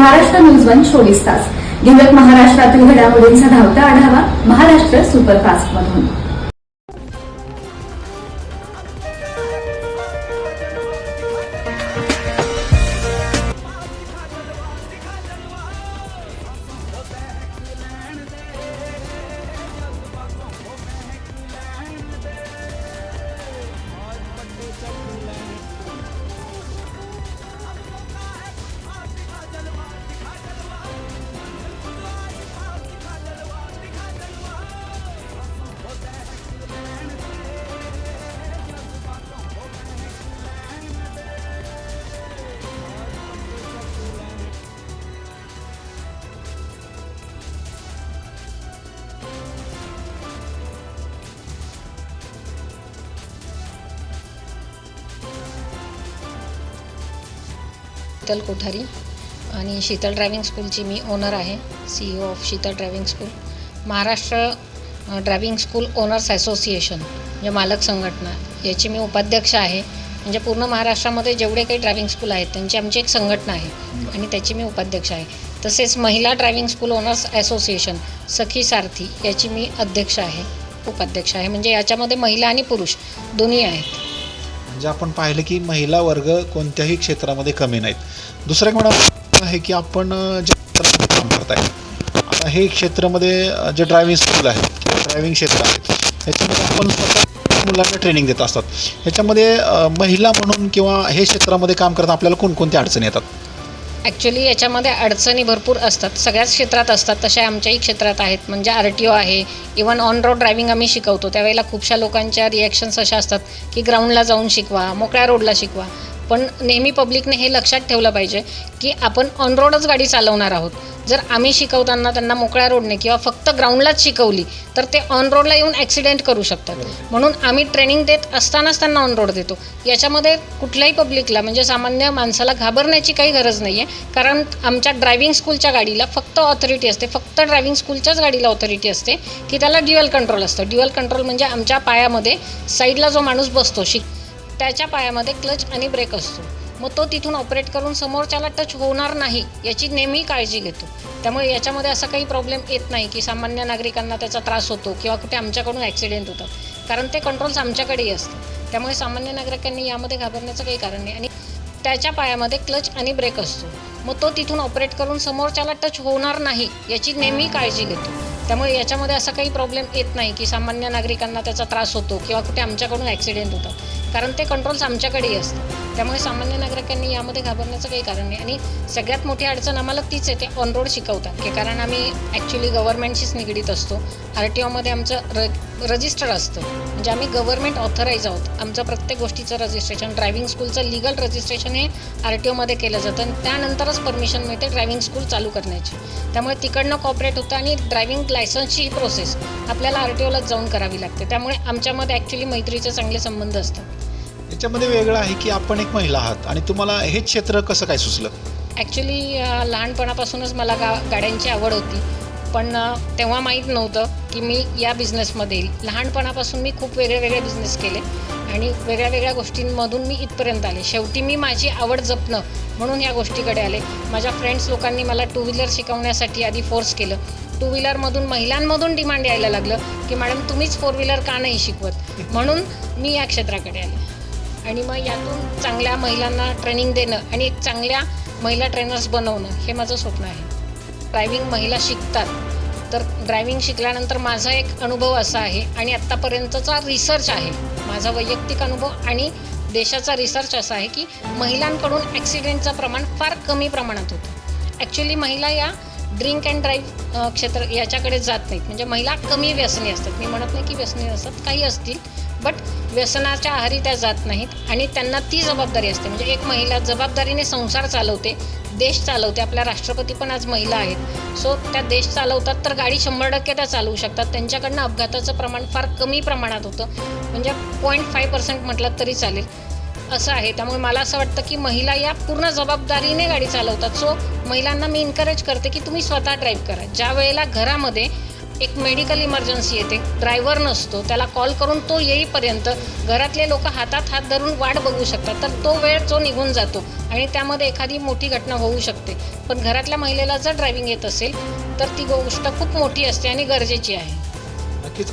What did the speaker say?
Maharashtra news one चोवीस तास. घेऊयात महाराष्ट्रातील घडामोडींचा धावता आढावा महाराष्ट्र सुपरफास्ट मधून शीतल कोठारी आणि शीतल ड्रायव्हिंग स्कूलची मी ओनर आहे C E of Sheetal driving school. Maharashtra driving school owners association म्हणजे मालक संघटना याची मी उपाध्यक्ष आहे. म्हणजे पूर्ण महाराष्ट्रामध्ये जेवढे काही ड्रायव्हिंग स्कूल आहेत त्यांची आमची एक संघटना आहे आणि त्याची मी उपाध्यक्ष आहे. तसेच महिला driving school owners association Sakhi Sarathi याची मी अध्यक्ष आहे उपाध्यक्ष आहे. म्हणजे याच्यामध्ये महिला आणि पुरुष दोन्ही आहेत. म्हणजे आपण पाहिलं की महिला वर्ग कोणत्याही क्षेत्रामध्ये कमी नाहीत. दुसरं एक म्हणा आहे की आपण ज्या काम करताय आता हे क्षेत्रामध्ये जे ड्रायव्हिंग स्कूल आहे किंवा ड्रायव्हिंग क्षेत्र आहे ह्याच्यामध्ये आपण स्वतः मुलांना ट्रेनिंग देत असतात. ह्याच्यामध्ये महिला म्हणून किंवा हे क्षेत्रामध्ये काम करताना आपल्याला कोणकोणत्या अडचणी येतात? ॲक्च्युली याच्यामध्ये अडचणी भरपूर असतात. सगळ्याच क्षेत्रात असतात. तशा आमच्याही क्षेत्रात आहेत. म्हणजे आर टी ओ आहे. इवन ऑन रोड ड्रायव्हिंग आम्ही शिकवतो. त्यावेळेला खूपशा लोकांच्या रिॲक्शन्स अशा असतात की ग्राउंडला जाऊन शिकवा मोकळ्या रोडला शिकवा. पण नेहमी पब्लिकने हे लक्षात ठेवलं पाहिजे की आपण ऑन रोडच गाडी चालवणार आहोत. जर आम्ही शिकवताना त्यांना मोकळ्या रोडने किंवा फक्त ग्राउंडलाच शिकवली तर ते ऑन रोडला येऊन ॲक्सिडेंट करू शकतात. म्हणून आम्ही ट्रेनिंग देत असतानाच त्यांना ऑन रोड देतो. याच्यामध्ये कुठल्याही पब्लिकला म्हणजे सामान्य माणसाला घाबरण्याची काही गरज नाही आहे कारण आमच्या ड्रायव्हिंग स्कूलच्या गाडीला फक्त ऑथॉरिटी असते फक्त ड्रायव्हिंग स्कूलच्याच गाडीला ऑथॉरिटी असते की त्याला ड्युअल कंट्रोल असतं. ड्युअल कंट्रोल म्हणजे आमच्या पायामध्ये साईडला जो माणूस बसतो शिक त्याच्या पायामध्ये क्लच आणि ब्रेक असतो. मग तो तिथून ऑपरेट करून समोरच्याला टच होणार नाही याची नेहमी काळजी घेतो. त्यामुळे याच्यामध्ये असा काही प्रॉब्लेम येत नाही की सामान्य नागरिकांना त्याचा त्रास होतो किंवा कुठे आमच्याकडून ॲक्सिडेंट होतात. कारण ते कंट्रोल्स आमच्याकडेही असतं त्यामुळे सामान्य नागरिकांनी यामध्ये घाबरण्याचं काही कारण नाही. आणि त्याच्या पायामध्ये क्लच आणि ब्रेक असतो. मग तो तिथून ऑपरेट करून समोरच्याला टच होणार नाही याची नेहमी काळजी घेतो. त्यामुळे याच्यामध्ये असा काही प्रॉब्लेम येत नाही की सामान्य नागरिकांना त्याचा त्रास होतो किंवा कुठे आमच्याकडून ॲक्सिडेंट होतात. कारण ते कंट्रोल्स आमच्याकडेही असतं त्यामुळे सामान्य नागरिकांनी यामध्ये घाबरण्याचं काही कारण नाही. आणि सगळ्यात मोठी अडचण आम्हाला तीच आहे ते ऑन रोड शिकवतात. की कारण आम्ही ॲक्च्युली गव्हर्नमेंटशीच निगडीत असतो. आर टी ओमध्ये आमचं र रजिस्टर असतं. म्हणजे आम्ही गव्हर्नमेंट ऑथराईज आहोत. आमचं प्रत्येक गोष्टीचं रजिस्ट्रेशन ड्रायव्हिंग स्कूलचं लिगल रजिस्ट्रेशन हे आर टी ओमध्ये केलं जातं. आणि त्यानंतरच परमिशन मिळते ड्रायव्हिंग स्कूल चालू करण्याची. त्यामुळे तिकडनं कॉपरेट होतं आणि ड्रायव्हिंग लायसन्सची ही प्रोसेस आपल्याला आर टी ओलाच जाऊन करावी लागते. त्यामुळे आमच्यामध्ये ॲक्च्युली मैत्रीचे चांगले संबंध असतात. ह्याच्यामध्ये वेगळं आहे की आपण एक महिला आहात आणि तुम्हाला हे क्षेत्र कसं काय सुचलं? ॲक्च्युली लहानपणापासूनच मला गा गाड्यांची आवड होती. पण तेव्हा माहीत नव्हतं की मी या बिझनेसमध्ये येईल. लहानपणापासून मी खूप वेगळे वेगळे बिझनेस केले आणि वेगळ्या वेगळ्या गोष्टींमधून मी इथपर्यंत आले. शेवटी मी माझी आवड जपणं म्हणून या गोष्टीकडे आले. माझ्या फ्रेंड्स लोकांनी मला टू व्हीलर शिकवण्यासाठी आधी फोर्स केलं. टू व्हीलरमधून महिलांमधून डिमांड यायला लागलं की मॅडम तुम्हीच फोर व्हीलर का नाही शिकवत? म्हणून मी या क्षेत्राकडे आले. आणि मग यातून चांगल्या महिलांना ट्रेनिंग देणं आणि एक चांगल्या महिला ट्रेनर्स बनवणं हे माझं स्वप्न आहे. ड्रायव्हिंग महिला शिकतात. तर ड्रायव्हिंग शिकल्यानंतर माझा एक अनुभव असा आहे आणि आत्तापर्यंतचा रिसर्च आहे. माझा वैयक्तिक अनुभव आणि देशाचा रिसर्च असा आहे की महिलांकडून ॲक्सिडेंटचं प्रमाण फार कमी प्रमाणात होतं. ॲक्च्युली महिला या ड्रिंक अँड ड्राईव्ह क्षेत्र याच्याकडे जात नाहीत. म्हणजे महिला कमी व्यसनी असतात. मी म्हणत नाही की व्यसनी असतात काही असतील. बट व्यसनाच्या आहारी त्या जात नाहीत आणि त्यांना ती जबाबदारी असते. म्हणजे एक महिला जबाबदारीने संसार चालवते देश चालवते. आपल्या राष्ट्रपती पण आज महिला आहेत. सो त्या देश चालवतात तर गाडी शंभर टक्के त्या चालवू शकतात. त्यांच्याकडनं अपघाताचं प्रमाण फार कमी प्रमाणात होतं. म्हणजे पॉईंट फाय पर्सेंट म्हटलं तरी चालेल. असं आहे. त्यामुळे मला असं वाटतं की महिला या पूर्ण जबाबदारीने गाडी चालवतात. सो महिलांना मी इन्करेज करते की तुम्ही स्वतः ड्राईव्ह करा. ज्या वेळेला घरामध्ये एक मेडिकल इमर्जन्सी येते. ड्रायव्हर नसतो. त्याला कॉल करून तो येईपर्यंत घरातले लोक हातात हात धरून वाट बघू शकतात. तर तो वेळ तो निघून जातो आणि त्यामध्ये एखादी मोठी घटना होऊ शकते. पण घरातल्या महिलेला जर ड्रायव्हिंग येत असेल तर ती गोष्ट खूप मोठी असते आणि गरजेची आहे. नक्कीच.